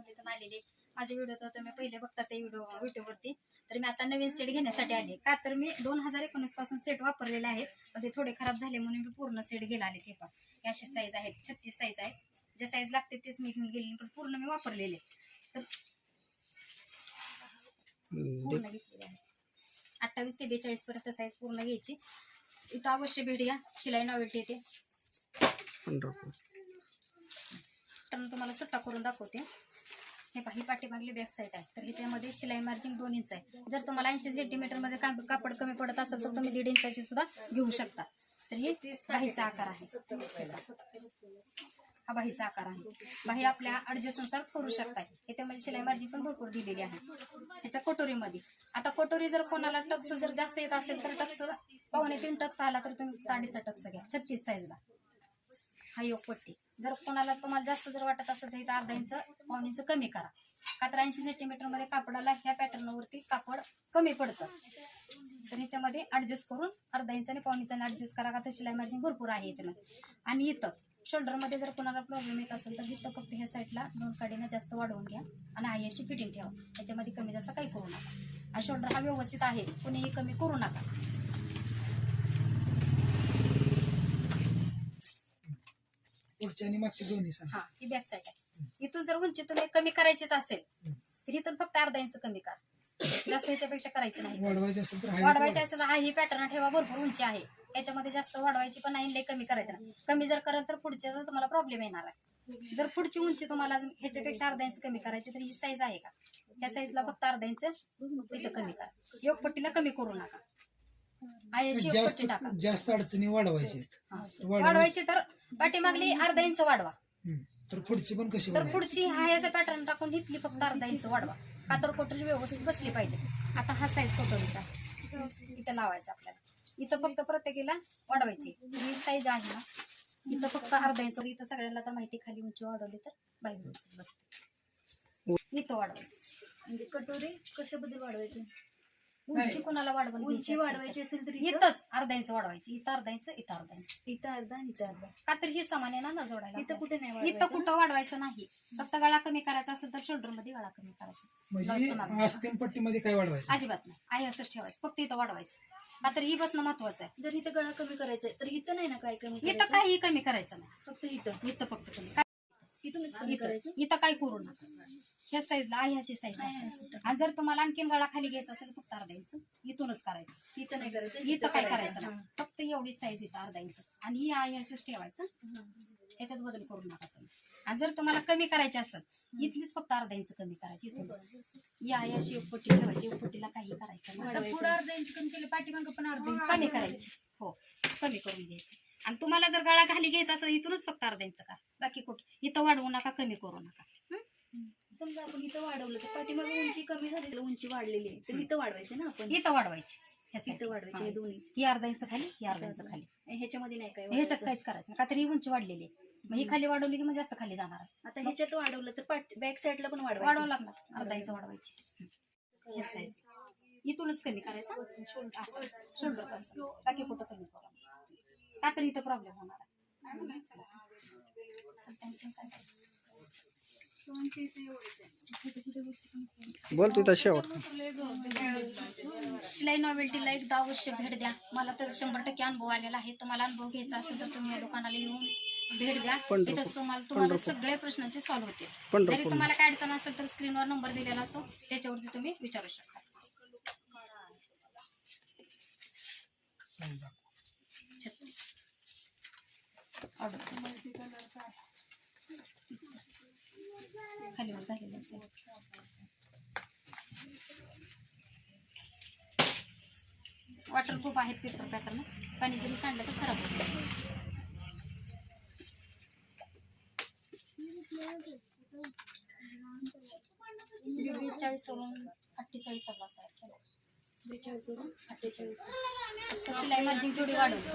मध्ये तर आलेले माझे व्हिडिओ तर तुम्ही पहिले बघताच व्हिडिओ युट्यूबवरती तर मी आता नवीन सेट घेण्यासाठी आले का तर मी दोन हजार एकोणीसपासून सेट वापरलेले आहेत. पण ते थोडे खराब झाले म्हणून मी पूर्ण सेट गेला आले ते पण. असे साईज आहेत छत्तीस साईज आहेत. जे साईज लागते तेच मी घेऊन गेले पण पूर्ण मी वापरलेले तर पूर्ण घेतलेले आहे अठ्ठावीस ते बेचाळीस पर्यंत साईज पूर्ण घ्यायची. इथं अवश्य भेट घ्या. शिलाई नॉवेल्टी येते. तर तुम्हाला सुट्टा करून दाखवते. हे पहा ही पाठीमागली बॅक साईड आहे. तर ह्याच्यामध्ये शिलाई मार्जिन दोन इंच आहे. जर तुम्हाला ऐंशी सेंटीमीटरमध्ये कापड कमी पडत असेल तर तुम्ही दीड इंचाची सुद्धा घेऊ शकता. तर हे बाहीचा आकार आहे. हा बाहीचा आकार आहे. बाही आपल्या अडजस्टनुसार करू शकताय. याच्यामध्ये शिलाई मार्जिन पण भरपूर दिलेली आहे. ह्याच्या कटोरीमध्ये आता कटोरी जर कोणाला टक्स जर जास्त येत असेल तर टक्स पावणे तीन टक्स आला तर तुम्ही ताडीचा टक्स घ्या. छत्तीस साईजला हा योग पट्टी. जर कोणाला तुम्हाला जास्त जर वाटत असेल तर इथं अर्धा इंच पाऊन इंच कमी करा. का तर ऐंशी सेंटीमीटरमध्ये कापडाला ह्या पॅटर्न वरती कापड कमी पडतं. तर ह्याच्यामध्ये ऍडजस्ट करून अर्धा इंचाने पाऊन इंचाने ऍडजस्ट करा का तर शिलाई मार्जिन भरपूर आहे याच्यामध्ये आणि इथं शोल्डरमध्ये जर कोणाला प्रॉब्लेम येत असेल तर इथं फक्त ह्या साईडला दोन काडीनं जास्त वाढवून घ्या आणि आई अशी फिटिंग ठेवा. याच्यामध्ये कमी जास्त काही करू नका. हा शोल्डर हा व्यवस्थित आहे कुणीही कमी करू नका. पुढची आणि मागची दोन्ही सांग हा ही बॅक साईड आहे. इथून जर उंची तुम्ही कमी करायचीच असेल तर इथून फक्त अर्धा इंच कमी करा. जास्त याच्यापेक्षा करायची नाही. वाढवायचे असेल तर height वाढवायची असेल तर हा ही पॅटर्न ठेवा. भरपूर उंची आहे. याच्यामध्ये जास्त वाढवायची पण नाही लई कमी करायचं नाही. कमी जर कराल तर पुढच्या वेळेला तुम्हाला प्रॉब्लेम येणार आहे. जर पुढची उंची तुम्हाला अजून ह्याच्यापेक्षा अर्धा इंच कमी करायची तर ही साईज आहे का? त्या साईजला फक्त अर्धा इंच इथं कमी करा. योगपट्टीला कमी करू नका. आयाची जास्त योगपट्टी टाका. जास्त अडचणी वाढवायचे. वाढवायची तर पाठीमागली अर्धा इंच वाढवा. तर पुढची पण कशी तर पुढची हा याचा पॅटर्न टाकून इथली फक्त अर्धा इंच वाढवा. कातर कोटरी व्यवस्थित बसली पाहिजे. आता हा साईज कोटरीचा इथं लावायचा आपल्याला. इथं फक्त प्रत्येकीला वाढवायची. ही साईज आहे ना. इथं फक्त अर्धा इंच. इथं सगळ्यांना तर माहिती खाली उंची वाढवली तर बाई व्यवस्थित बसते. इथं वाढवायचं. म्हणजे कटोरी कशाबद्दल वाढवायचे? उंची कोणाला वाढवून उंची वाढवायची असेल तर इथं? इथंच अर्धा इंच वाढवायची इथं अर्धा इंच इथं अर्धा इंच इथं अर्धा आणि इथं अर्धा. का तर ही समान आहे ना न जोडायला इथं कुठे नाही इथं कुठं वाढवायचं नाही. फक्त गळा कमी करायचा असेल तर शोल्डरमध्ये गळा कमी करायचा. म्हणजे पट्टीमध्ये काय वाढवायचं? अजिबात नाही. आहे असंच ठेवायचं. फक्त इथं वाढवायचं. का तर ही बसणं महत्वाचं आहे. जर इथं गळा कमी करायचा आहे तर इथं नाही ना काय कमी इथं करायचं? काही कमी करायचं नाही. फक्त इथं. इथं फक्त कमी. काय इथूनच कमी इथं. करायचं? इथं काय करू नका. ह्या साईजला आहे ह्याची साईज आणि जर तुम्हाला आणखीन गळा खाली घ्यायचा असेल फक्त अर्धा इंच इथूनच करायचं. इथं नाही करायचं इथं काय करायचं. नाही फक्त एवढी साईज इथं अर्धा इंच आणि ही आहे असंच ठेवायचं. याच्यात बदल करू नका तुम्ही. आणि जर तुम्हाला कमी करायची असेल इथलीच फक्त अर्धा इंच कमी करायची इथूनच. ही आहे अशी पट्टी ठेवायची एक पट्टीला काही करायचं नाही. पुढं अर्धा इंच कमी केलं पाठीमागं पण अर्धा इंच कमी करायची. हो कमी करून घ्यायची. आणि तुम्हाला जर गळा खाली घ्यायचा असेल इथूनच फक्त अर्धा इंच का बाकी कुठं? इथं वाढवू नका कमी करू नका. हं? समजा आपण इथं वाढवलं तर पाठीमागं उंची कमी झाली तर उंची वाढलेली आहे. तर इथं वाढवायचं ना आपण? इथं वाढवायची. ह्या side. इथं वाढवायचं हे. दोन्ही. ही अर्धा इंच खाली ही अर्धा इंच खाली. आणि ह्याच्यामध्ये नाही काय ह्याच्यात वाढवायचं. काहीच करायचं नाही. का तर ही उंची वाढलेली आहे. मग ही खाली वाढवली की मग जास्त खाली जाणार आहे. आता ह्याच्यात वाढवलं तर पाठ बॅक साईडला पण वाढवावं वाढवायचं लागणार. अर्धा इंच वाढवायची. हे size. इथूनच कमी करायचं. असं. शोल्डरपासून बाकी कुठं कमी करू. का तर इथं प्रॉब्लेम होणार आहे तर त्यांचं काय करायचं? बोल तू शेवट शिलाई नॉवेल्टीला एकदा अवश्य भेट द्या मला तर शंभर टक्के अनुभव आलेला आहे तुम्हाला अनुभव घ्यायचा असेल तर तुम्ही या दुकानाला येऊन भेट द्या. तिथं तुम्हाला तुम्हाला. सगळ्या प्रश्नांचे सॉल्व्ह होतील पंढरपूर. जरी तुम्हाला काय अडचण असेल तर स्क्रीनवर नंबर दिलेला असो त्याच्यावरती तुम्ही विचारू शकता छत्तीस. खालीवर झालेलं असेल वॉटरप्रूफ आहेत पेपर पॅटर्न पाणी जरी सांडलं तर खराब होतं. बेचाळीस वरून अठ्ठेचाळीस क्लास आहे बेचाळीस वरून अठ्ठेचाळीस. शिलाई माझी थोडी वाढवली